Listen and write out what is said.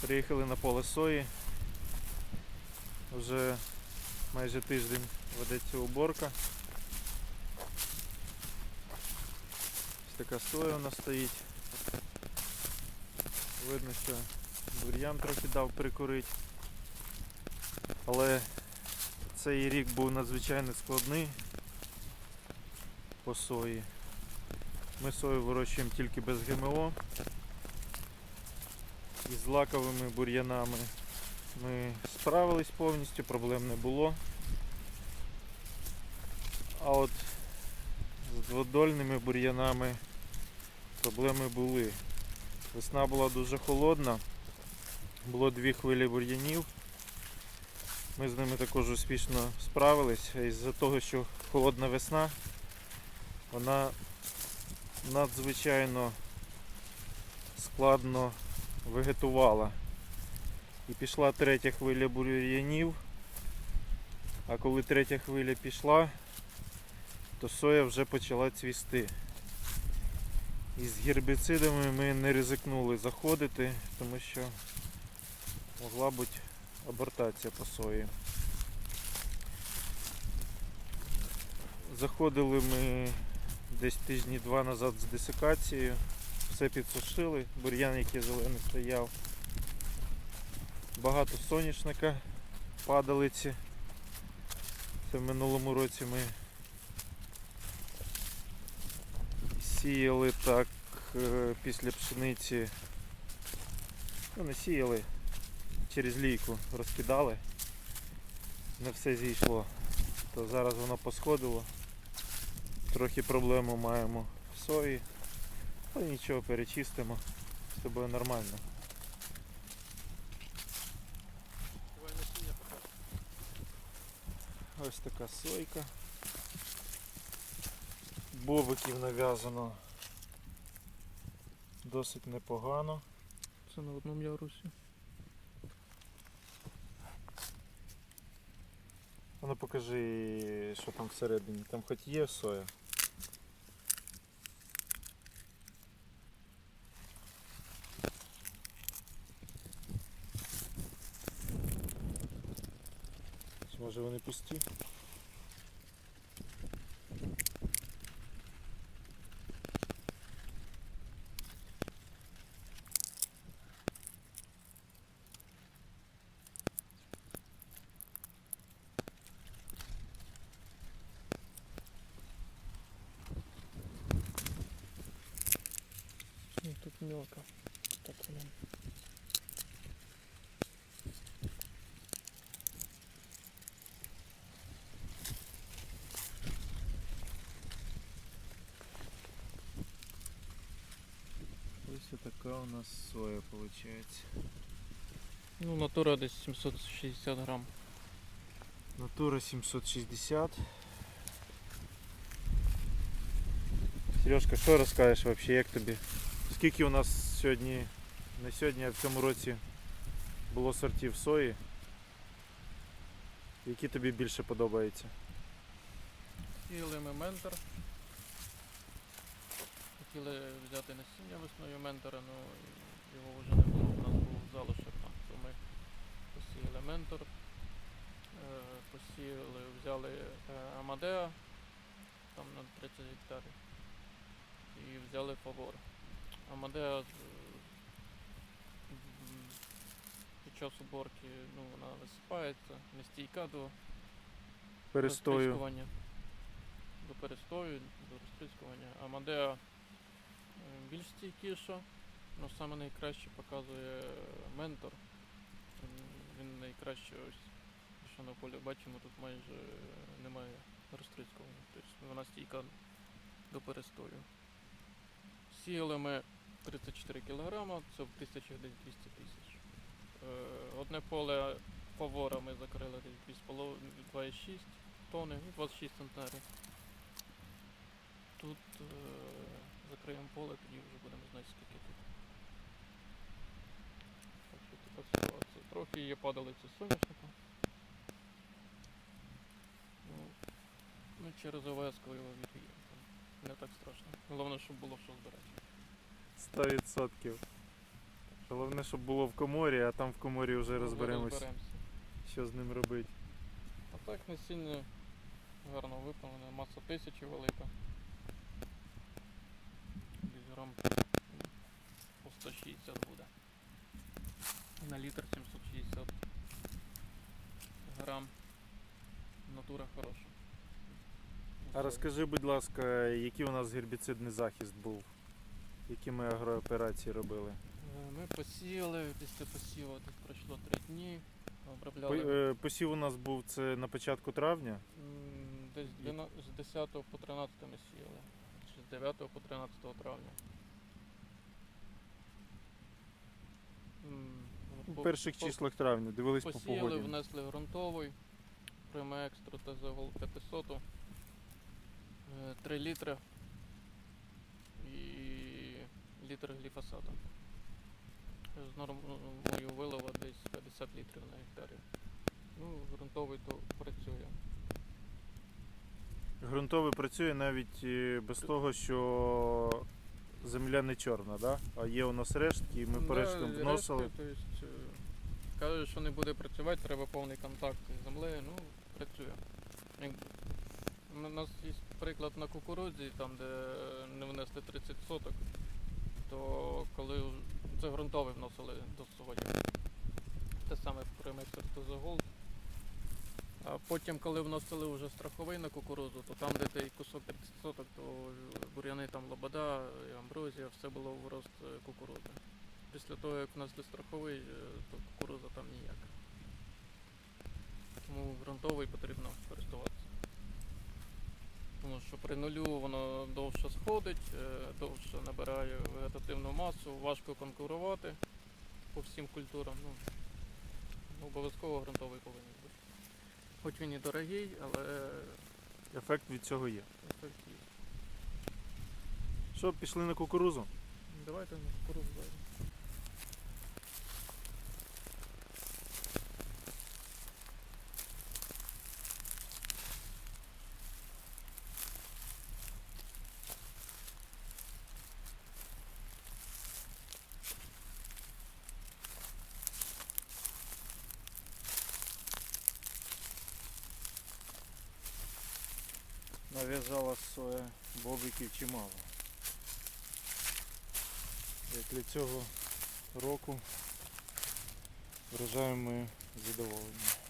Приїхали на поле сої. Вже майже тиждень ведеться уборка. Ось така соя у нас стоїть. Видно, що бур'ян трохи дав прикурити. Але цей рік був надзвичайно складний по сої. Ми сою вирощуємо тільки без ГМО. Із лаковими бур'янами ми справились повністю, проблем не було. А от з дводольними бур'янами проблеми були. Весна була дуже холодна, було дві хвилі бур'янів. Ми з ними також успішно справились. Із-за того, що холодна весна, вона надзвичайно складно вегетувала. І пішла третя хвиля бур'янів. А коли третя хвиля пішла, то соя вже почала цвісти. І з гербіцидами ми не ризикнули заходити, тому що могла бути абортація по сої. Заходили ми десь тижні два назад з десикацією, все підсушили, бур'ян, який зелений стояв. Багато соняшника, падалиці. Це в минулому році ми сіяли так е, після пшениці. Ну не сіяли, через лійку розкидали. Не все зійшло. То зараз воно посходило. Трохи проблему маємо в сої. Але нічого, перечистимо. З тобою нормально. Ось така сойка. Бобиків нав'язано досить непогано. Це на одному ярусі. А ну покажи, що там всередині. Там хоч є соя. Може вони пусті? Ну, тут мелко. Так Ось така у нас соя виходить. Ну, натура десь 760 грам. Натура 760. Сережка, що розкажеш вообще, як тобі? Скільки у нас сьогодні, не сьогодні, а в цьому році було сортів сої? Які тобі більше подобаються? Сіяли ментор. Хотіли взяти насіння весною ментора, але його вже не було, у нас був залишок там. То ми посіяли ментор, е, посіяли, взяли е, Амадеа там на 30 гектарів. І взяли фавор. Амадеа під час уборки ну, вона висипається, не стійка до Перестою. До перестою, до розтріскування. Амадеа більш стійкіша, але саме найкраще показує ментор. Він найкраще ось, що на полі бачимо, тут майже немає розтріскування. Тобто вона стійка до перестою. Сіяли ми 34 кг, це в тисячах десь 200 тисяч. Е, Одне поле фавора ми закрили десь 2,6 тонни, ну, 26 центнерів. Тут е, закриємо поле, тоді вже будемо знати скільки тут. Так що така ситуація. Трохи є падалиці соняшника. Ну, ну через ОВС його відвіємо. Не так страшно. Головне, щоб було що збирати. 100%. Головне, щоб було в коморі, а там в коморі вже Вже розберемось, розберемося. що з ним робити. А так насіння гарно виповнене, маса тисячі велика. Грам по 160 буде. На літр 760 грам. Натура хороша. А розкажи, будь ласка, який у нас гербіцидний захист був? Які ми агрооперації робили? Е, Ми посіяли, після посіву десь пройшло 3 дні. Обробляли е, Посів у нас був це на початку травня. десь з 10 по 13 ми сіяли. З 9 по 13 травня. У перших по- числах травня, дивились по Посіяли, внесли ґрунтовий, пряме екстра та загол 500, 3 літри і літр гліфосату. З нормою вилива десь 50 літрів на гектарі. Ну, ґрунтовий то працює. Ґрунтовий працює навіть е, без того, що земля не чорна, да? а є у нас рештки, і ми Да, рештки, вносили. то есть, е, Кажуть, що не буде працювати, треба повний контакт з землею, ну, працює. У нас є приклад на кукурудзі, там де не внесли 30 соток, то коли це ґрунтовий вносили до сої. Те саме Примексер за Голд. А потім, коли вносили вже страховий на кукурудзу, то там, де той кусок 30 соток, то бур'яни там лобода, амброзія, все було в рост е, кукурудзи. Після того, як внесли страховий, е, то кукурудза там ніяка. Тому ґрунтовий потрібно користуватися. Тому що при нулю воно довше сходить, е, довше набирає вегетативну масу, важко конкурувати по всім культурам. Ну, обов'язково ґрунтовий повинен. Хоч він і дорогий, але Ефект від цього є. ефект є. Що, пішли на кукурузу? Давайте на кукурудзу зайдемо. Нав'язала соя бобиків чимало. Як для цього року врожаєм ми задоволені.